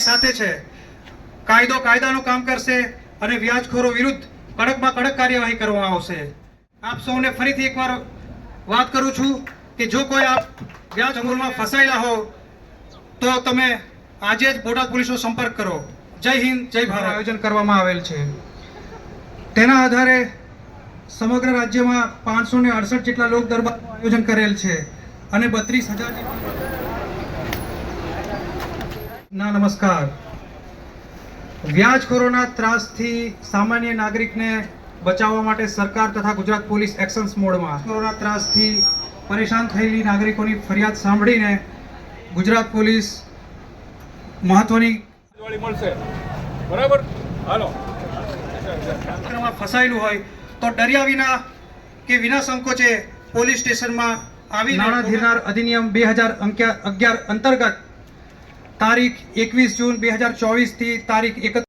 સાથે છે. કાયદો કાયદાનું કામ કરશે અને વ્યાજખોરો વિરુદ્ધ કડકમાં કડક કાર્યવાહી કરવામાં આવશે. આપ સૌને ફરીથી એકવાર વાત કરું છું કે જો કોઈ આપ વ્યાજ અંગુરમાં ફસાયેલા હો, તો તમે આજે જ બોટાદ પોલીસનો સંપર્ક કરો. જય હિન્દ, જય ભારત. આયોજન કરવામાં આવેલ છે. તેના આધારે સમગ્ર રાજ્યમાં પાંચસો ને અડસઠ જેટલા લોક દરબારનું આયોજન કરેલ છે અને બત્રીસ હજાર ના નમસ્કાર. વ્યાજખોરોના ત્રાસથી સામાન્ય નાગરિકને બચાવવા માટે સરકાર તથા ગુજરાત પોલીસ એક્શન્સ મોડમાં. કોરોના ત્રાસથી પરેશાન થયેલી નાગરિકોની ફરિયાદ સાંભળીને ગુજરાત પોલીસ મહત્વની મળશે. બરાબર? હાલો. ફસાયેલું હોય તો ડર્યા વિના કે વિના સંકોચે પોલીસ સ્ટેશનમાં આવી નાણાં ધીરનાર અધિનિયમ બે હજાર અગિયાર અંતર્ગત તારીખ એકવીસ જૂન બે હજાર ચોવીસથી તારીખ એકત્રીસ